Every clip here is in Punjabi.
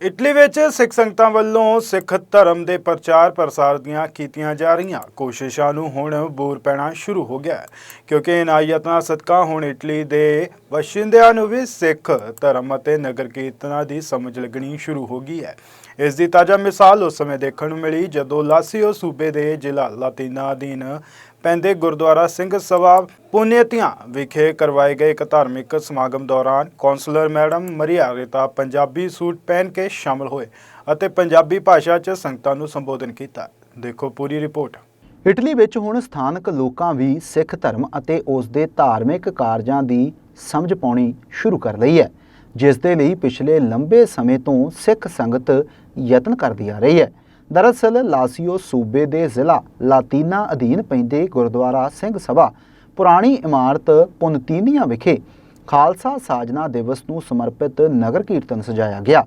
ਇਟਲੀ ਵਿੱਚ ਸਿੱਖ ਸੰਗਤਾਂ ਵੱਲੋਂ ਸਿੱਖ ਧਰਮ ਦੇ ਪ੍ਰਚਾਰ ਪ੍ਰਸਾਰ ਦੀਆਂ ਕੀਤੀਆਂ ਜਾ ਰਹੀਆਂ। ਕੋਸ਼ਿਸ਼ਾਂ ਨੂੰ ਹੁਣ ਬੂਰ ਪੈਣਾ ਸ਼ੁਰੂ ਹੋ ਗਿਆ ਕਿਉਂਕਿ ਇਨ੍ਹਾਂ ਯਤਨਾਂ ਸਦਕਾ ਹੁਣ ਇਟਲੀ ਦੇ ਵਸਿੰਦਿਆਂ ਨੂੰ ਵੀ ਸਿੱਖ ਧਰਮ ਅਤੇ ਨਗਰ ਕੀਰਤਨਾਂ ਦੀ ਸਮਝ ਲੱਗਣੀ ਸ਼ੁਰੂ ਹੋ ਗਈ ਹੈ। ਇਸ ਦੀ ਤਾਜ਼ਾ ਮਿਸਾਲ ਉਸ ਸਮੇਂ ਦੇਖਣ ਨੂੰ ਮਿਲੀ ਜਦੋਂ ਲਾਸੀਓ ਸੂਬੇ ਦੇ ਜ਼ਿਲ੍ਹਾ ਲਾਤੀਨਾ ਅਧੀਨ ਪੈਂਦੇ ਗੁਰਦੁਆਰਾ ਸਿੰਘ ਸਭਾ ਪੁਨੇਤੀਆਂ ਵਿਖੇ ਕਰਵਾਏ ਗਏ ਇੱਕ ਧਾਰਮਿਕ ਸਮਾਗਮ ਦੌਰਾਨ ਕੌਂਸਲਰ ਮੈਡਮ ਮਰੀਆ ਰੇਤਾ ਪੰਜਾਬੀ ਸੂਟ ਪਹਿਨ ਕੇ ਸ਼ਾਮਲ ਹੋਏ ਅਤੇ ਪੰਜਾਬੀ ਭਾਸ਼ਾ 'ਚ ਸੰਗਤਾਂ ਨੂੰ ਸੰਬੋਧਨ ਕੀਤਾ। ਦੇਖੋ ਪੂਰੀ ਰਿਪੋਰਟ। ਇਟਲੀ ਵਿੱਚ ਹੁਣ ਸਥਾਨਕ ਲੋਕਾਂ ਵੀ ਸਿੱਖ ਧਰਮ ਅਤੇ ਉਸ ਦੇ ਧਾਰਮਿਕ ਕਾਰਜਾਂ ਦੀ ਸਮਝ ਪਾਉਣੀ ਸ਼ੁਰੂ ਕਰ ਲਈ ਹੈ, ਜਿਸ ਦੇ ਲਈ ਪਿਛਲੇ ਲੰਬੇ ਸਮੇਂ ਤੋਂ ਸਿੱਖ ਸੰਗਤ ਯਤਨ ਕਰਦੀ ਆ ਰਹੀ ਹੈ। ਦਰਅਸਲ ਲਾਸੀਓ ਸੂਬੇ ਦੇ ਜ਼ਿਲ੍ਹਾ ਲਾਤੀਨਾ ਅਧੀਨ ਪੈਂਦੇ ਗੁਰਦੁਆਰਾ ਸਿੰਘ ਸਭਾ, ਪੁਰਾਣੀ ਇਮਾਰਤ ਪੁਨਤੀਨੀਆ ਵਿਖੇ ਖਾਲਸਾ ਸਾਜਨਾ ਦਿਵਸ ਨੂੰ ਸਮਰਪਿਤ ਨਗਰ ਕੀਰਤਨ ਸਜਾਇਆ ਗਿਆ,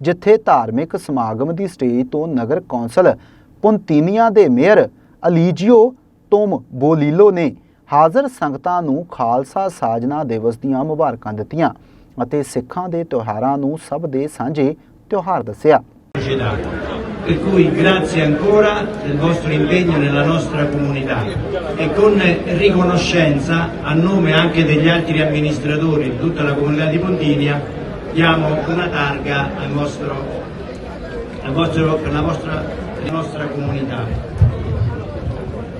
ਜਿੱਥੇ ਧਾਰਮਿਕ ਸਮਾਗਮ ਦੀ ਸਟੇਜ ਤੋਂ ਨਗਰ ਕੌਂਸਲ ਪੁੰਤੀਨੀਆ ਦੇ ਮੇਅਰ ਅਲੀਜੀਓ ਤੋਮ ਬੋਲੀਲੋ ਨੇ ਹਾਜ਼ਰ ਸੰਗਤਾਂ ਨੂੰ ਖਾਲਸਾ ਸਾਜਨਾ ਦਿਵਸ ਦੀਆਂ ਮੁਬਾਰਕਾਂ ਦਿੱਤੀਆਂ ਅਤੇ ਸਿੱਖਾਂ ਦੇ ਤਿਉਹਾਰਾਂ ਨੂੰ ਸਭ ਦੇ ਸਾਂਝੇ ਤਿਉਹਾਰ ਦੱਸਿਆ. Per cui grazie ancora del vostro impegno nella nostra comunità e con riconoscenza a nome anche degli altri amministratori di tutta la comunità di Pontinia diamo una targa al vostro, al vostro, per la vostra, la nostra comunità.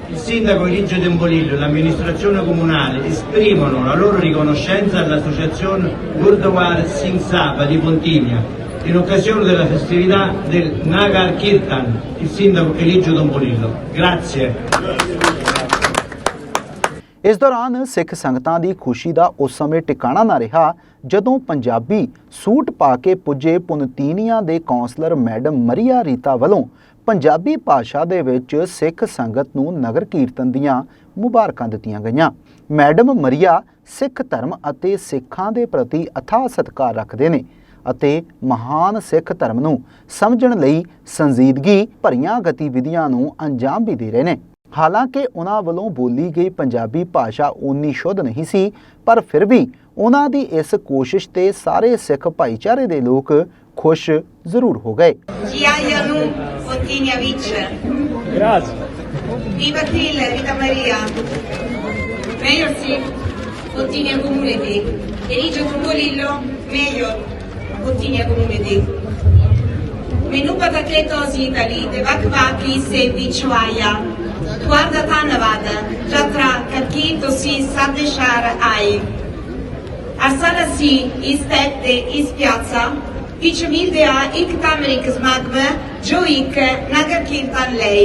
Il sindaco Eligio Dembolillo e l'amministrazione comunale esprimono la loro riconoscenza all'associazione Gurdwar Singh Sabha di Pontinia in occasione della festività del Nagar Kirtan, il sindaco Eligio Dembolillo. Grazie. ਇਸ ਦੌਰਾਨ ਸਿੱਖ ਸੰਗਤਾਂ ਦੀ ਖੁਸ਼ੀ ਦਾ ਉਸ ਸਮੇਂ ਟਿਕਾਣਾ ਨਾ ਰਿਹਾ ਜਦੋਂ ਪੰਜਾਬੀ ਸੂਟ ਪਾ ਕੇ ਪੁੱਜੇ ਪੁਨਤੀਨੀਆਂ ਦੇ ਕੌਂਸਲਰ ਮੈਡਮ ਮਰੀਆ ਰੀਤਾ ਵੱਲੋਂ ਪੰਜਾਬੀ ਭਾਸ਼ਾ ਦੇ ਵਿੱਚ ਸਿੱਖ ਸੰਗਤ ਨੂੰ ਨਗਰ ਕੀਰਤਨ ਦੀਆਂ ਮੁਬਾਰਕਾਂ ਦਿੱਤੀਆਂ ਗਈਆਂ ਮੈਡਮ ਮਰੀਆ ਸਿੱਖ ਧਰਮ ਅਤੇ ਸਿੱਖਾਂ ਦੇ ਪ੍ਰਤੀ ਅਥਾਹ ਸਤਿਕਾਰ ਰੱਖਦੇ ਨੇ ਅਤੇ ਮਹਾਨ ਸਿੱਖ ਧਰਮ ਨੂੰ ਸਮਝਣ ਲਈ ਸੰਜੀਦਗੀ ਭਰੀਆਂ ਗਤੀਵਿਧੀਆਂ ਨੂੰ ਅੰਜਾਮ ਵੀ ਦੇ ਰਹੇ ਨੇ ਹਾਲਾਂਕਿ ਉਹਨਾਂ ਵੱਲੋਂ ਬੋਲੀ ਗਈ ਪੰਜਾਬੀ ਭਾਸ਼ਾ ਓਨੀ ਸ਼ੁੱਧ ਨਹੀਂ ਸੀ ਪਰ ਫਿਰ ਵੀ ਉਹਨਾਂ ਦੀ ਇਸ ਕੋਸ਼ਿਸ਼ ਤੇ ਸਾਰੇ ਸਿੱਖ ਭਾਈਚਾਰੇ ਦੇ ਲੋਕ ਖੁਸ਼ ਜ਼ਰੂਰ ਹੋ ਗਏ Giaianu Ottinia Vice. Grazie. Viva Killer, Vita Maria. Sì, Ottinia गुटिया को मिले menù पतकले तो जी तली वक वाकी से विछवाया Guarda Tanavada, già tra Cacchito si sa deixar ai. A sala si istette in spiazza, vice milde a ik tamerik smagme, joik nagarkiltan lei.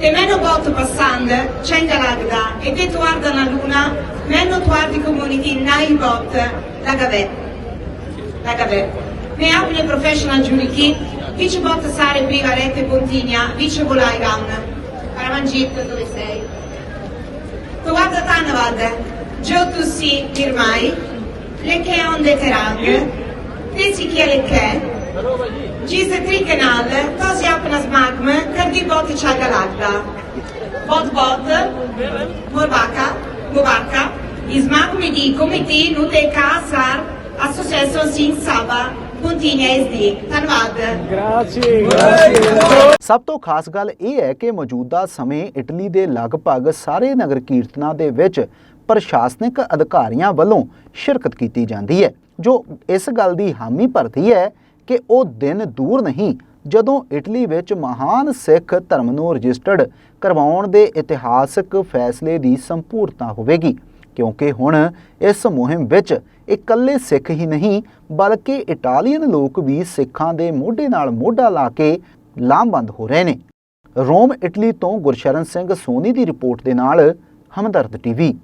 E meno bot passando, cenga lagda, e te guarda la luna, meno tuardi comuniti nai bot, la gavetta. Dakle, Neapoli Professional Giulichi, Vice Botta Sare Priva Lette Pontinia, Vice Volai Ram, Paramangit, dove sei? Towada Tanavad, Jotussi Birmai, Lecche Onde Terang, Tesichia Lecche, Gise Trikenal, Tosi Apnas Magm, Cardibot Chagalagda, Bot Bot, Morbaka, Gobaka, Ismag di Comiti, Nuteca, Sar, associação sin saba, ਧੰਨਵਾਦ। ਸਭ ਤੋਂ ਖਾਸ ਗੱਲ ਇਹ ਹੈ ਕਿ ਮੌਜੂਦਾ ਸਮੇਂ ਇਟਲੀ ਦੇ ਲਗਭਗ ਸਾਰੇ ਨਗਰ ਕੀਰਤਨਾਂ ਦੇ ਵਿੱਚ ਪ੍ਰਸ਼ਾਸਨਿਕ ਅਧਿਕਾਰੀਆਂ ਵੱਲੋਂ ਸ਼ਿਰਕਤ ਕੀਤੀ ਜਾਂਦੀ ਹੈ ਜੋ ਇਸ ਗੱਲ ਦੀ ਹਾਮੀ ਭਰਦੀ ਹੈ ਕਿ ਉਹ ਦਿਨ ਦੂਰ ਨਹੀਂ ਜਦੋਂ ਇਟਲੀ ਵਿੱਚ ਮਹਾਨ ਸਿੱਖ ਧਰਮ ਨੂੰ ਰਜਿਸਟਰਡ ਕਰਵਾਉਣ ਦੇ ਇਤਿਹਾਸਕ ਫੈਸਲੇ ਦੀ ਸੰਪੂਰਨਤਾ ਹੋਵੇਗੀ। ਕਿਉਂਕਿ ਹੁਣ ਇਸ ਮੁਹਿੰਮ ਵਿੱਚ ਇਕੱਲੇ ਸਿੱਖ ਹੀ ਨਹੀਂ, ਬਲਕਿ ਇਟਾਲੀਅਨ ਲੋਕ ਵੀ ਸਿੱਖਾਂ ਦੇ ਮੋਢੇ ਨਾਲ ਮੋਢਾ ਲਾ ਕੇ ਲਾਮਬੰਦ ਹੋ ਰਹੇ ਨੇ। ਰੋਮ, ਇਟਲੀ ਤੋਂ ਗੁਰਸ਼ਰਨ ਸਿੰਘ ਸੋਨੀ ਦੀ ਰਿਪੋਰਟ ਦੇ ਨਾਲ, ਹਮਦਰਦ ਟੀਵੀ।